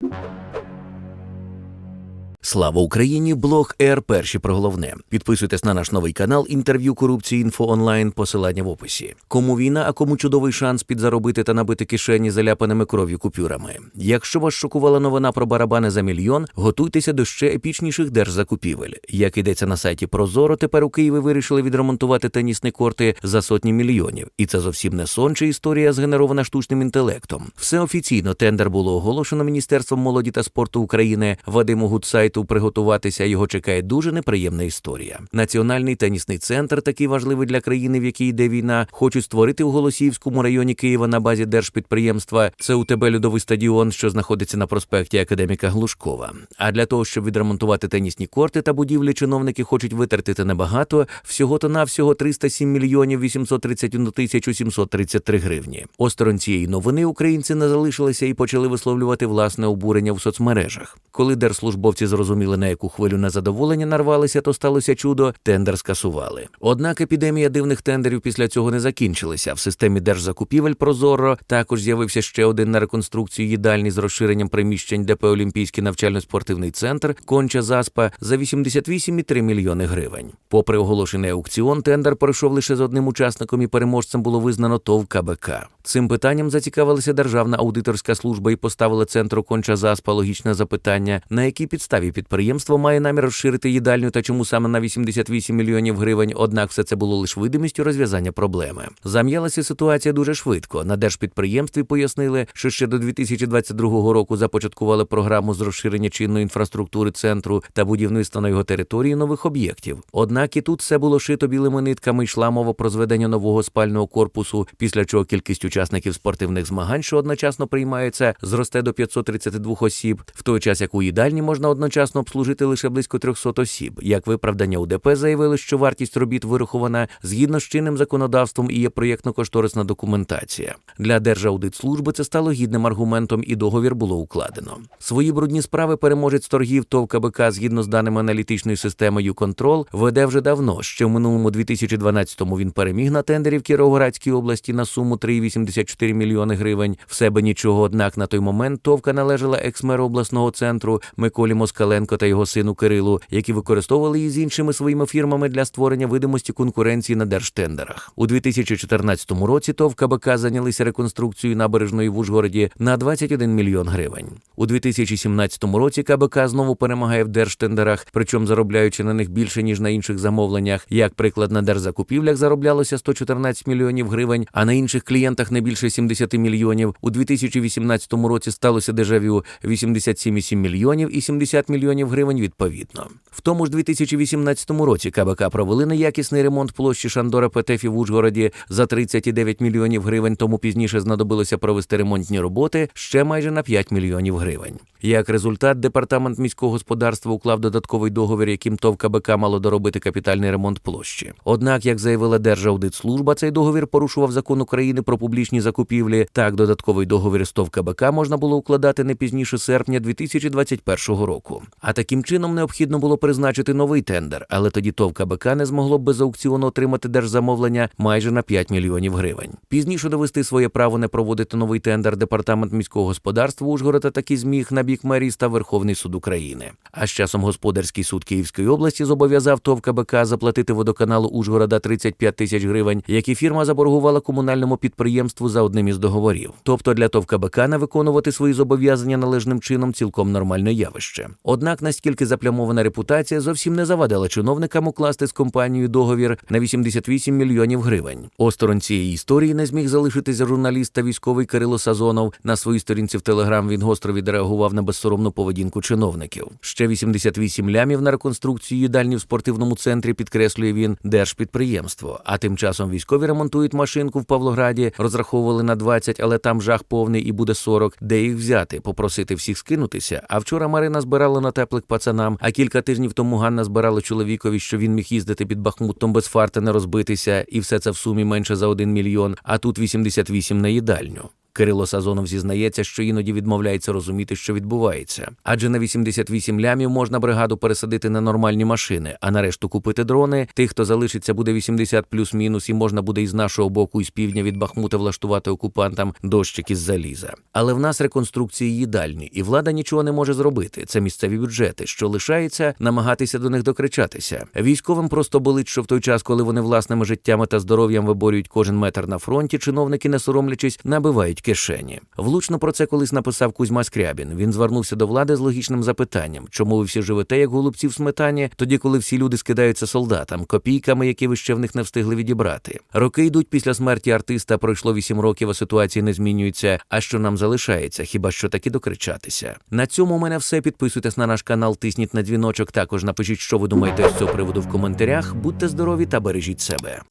you Слава Україні! Блог ЕР перші про головне. Підписуйтесь на наш новий канал інтерв'ю корупції інфо онлайн. Посилання в описі. Кому війна, а кому чудовий шанс підзаробити та набити кишені заляпаними кров'ю купюрами. Якщо вас шокувала новина про барабани за мільйон, готуйтеся до ще епічніших держзакупівель. Як йдеться на сайті Прозоро, тепер у Києві вирішили відремонтувати тенісні корти за сотні мільйонів. І це зовсім не сон чи історія, згенерована штучним інтелектом. Все офіційно тендер було оголошено Міністерством молоді та спорту України. Вадиму Гудсайту приготуватися його чекає дуже неприємна історія. Національний тенісний центр, такий важливий для країни, в якій йде війна, хочуть створити у Голосіївському районі Києва на базі держпідприємства. Це у тебе льодовий стадіон, що знаходиться на проспекті Академіка Глушкова. А для того, щоб відремонтувати тенісні корти та будівлі, чиновники хочуть витратити небагато, всього то навсього 307 мільйонів 831 тисячу 733 гривні. Осторонь цієї новини українці не залишилися і почали висловлювати власне обурення в соцмережах. Коли держслужбовці зрозуміли, на яку хвилю незадоволення нарвалися, то сталося чудо, тендер скасували. Однак епідемія дивних тендерів після цього не закінчилася. В системі держзакупівель Прозоро також з'явився ще один на реконструкцію їдальні з розширенням приміщень ДП Олімпійський навчально-спортивний центр Конча Заспа за 88,3 мільйони гривень. Попри оголошений аукціон, тендер пройшов лише з одним учасником і переможцем було визнано ТОВ КБК. Цим питанням зацікавилася Державна аудиторська служба і поставила центру Конча Заспа логічне запитання, на якій підставі підприємство має намір розширити їдальню та чому саме на 88 мільйонів гривень. Однак все це було лише видимістю розв'язання проблеми. Зам'ялася ситуація дуже швидко. На держпідприємстві пояснили, що ще до 2022 року започаткували програму з розширення чинної інфраструктури центру та будівництва на його території нових об'єктів. Однак і тут все було шито білими нитками. Йшла мова про зведення нового спального корпусу, після чого кількість учасників спортивних змагань, що одночасно приймаються, зросте до 532 осіб, в той час як у їдальні можна одночасно обслужити лише близько 300 осіб. Як виправдання УДП заявили, що вартість робіт вирахована згідно з чинним законодавством і є проєктно-кошторисна документація. Для Держаудитслужби це стало гідним аргументом, і договір було укладено. Свої брудні справи переможець торгів ТОВ КБК згідно з даними аналітичної системи «Юконтрол» веде вже давно. Ще в минулому 2012-му він переміг на тендері в Кіровоградській області на суму 3,84 мільйони гривень. В себе нічого, однак на той момент ТОВКа належала екс-меру обласного центру Миколі Москаленко та його сину Кирилу, які використовували її з іншими своїми фірмами для створення видимості конкуренції на держтендерах. У 2014 році ТОВ КБК зайнялися реконструкцією набережної в Ужгороді на 21 мільйон гривень. У 2017 році КБК знову перемагає в держтендерах, причому заробляючи на них більше ніж на інших замовленнях. Як приклад на держзакупівлях зароблялося 114 мільйонів гривень, а на інших клієнтах не більше 70 мільйонів. У 2018 році сталося дежавю 87,7 мільйонів і 70 мільйонів гривень відповідно. В тому ж 2018 році КБК провели неякісний ремонт площі Шандора ПТФ в Ужгороді за 39 мільйонів гривень. Тому пізніше знадобилося провести ремонтні роботи ще майже на 5 мільйонів гривень. Як результат, департамент міського господарства уклав додатковий договір, яким ТОВ КБК мало доробити капітальний ремонт площі. Однак, як заявила Держаудитслужба, цей договір порушував закон України про публічні закупівлі. Так, додатковий договір з ТОВ КБК можна було укладати не пізніше серпня 2021 року. А таким чином необхідно було призначити новий тендер, але тоді ТОВ КБК не змогло б без аукціону отримати держзамовлення майже на 5 мільйонів гривень. Пізніше довести своє право не проводити новий тендер департамент міського господарства Ужгорода таки зміг на бік мерії став Верховний суд України. А з часом господарський суд Київської області зобов'язав ТОВ КБК заплатити водоканалу Ужгорода 35 тисяч гривень, які фірма заборгувала комунальному підприємству за одним із договорів. Тобто для ТОВ КБК виконувати свої зобов'язання належним чином цілком нормальне явище. Однак наскільки заплямована репутація зовсім не завадила чиновникам укласти з компанією договір на 88 мільйонів гривень. Осторонь цієї історії не зміг залишитися журналіст та військовий Кирило Сазонов. На своїй сторінці в Телеграм він гостро відреагував на безсоромну поведінку чиновників. Ще 88 лямів на реконструкцію їдальні в спортивному центрі підкреслює він держпідприємство. А тим часом військові ремонтують машинку в Павлограді, розраховували на 20, але там жах повний і буде 40. Де їх взяти? Попросити всіх скинутися. А вчора Марина збирала на теплик пацанам. А кілька тижнів тому Ганна збирала чоловікові, що він міг їздити під Бахмутом без фарти не розбитися, і все це в сумі менше за 1 мільйон. А тут 88 на їдальню. Кирило Сазонов зізнається, що іноді відмовляється розуміти, що відбувається. Адже на 88 лямів можна бригаду пересадити на нормальні машини, а на решту купити дрони. Тих, хто залишиться, буде 80 плюс-мінус, і можна буде із нашого боку, із півдня від Бахмута влаштувати окупантам дощик із заліза. Але в нас реконструкції їдальні, і влада нічого не може зробити. Це місцеві бюджети, що лишається намагатися до них докричатися. Військовим просто болить, що в той час, коли вони власними життями та здоров'ям виборюють кожен метр на фронті, чиновники, не соромлячись, набивають кишені. Влучно про це колись написав Кузьма Скрябін. Він звернувся до влади з логічним запитанням, чому ви всі живете як голубці в сметані, тоді коли всі люди скидаються солдатам, копійками, які ви ще в них не встигли відібрати. Роки йдуть після смерті артиста. Пройшло вісім років, а ситуації не змінюється. А що нам залишається? Хіба що таки докричатися? На цьому у мене все. Підписуйтесь на наш канал, тисніть на дзвіночок. Також напишіть, що ви думаєте з цього приводу в коментарях. Будьте здорові та бережіть себе.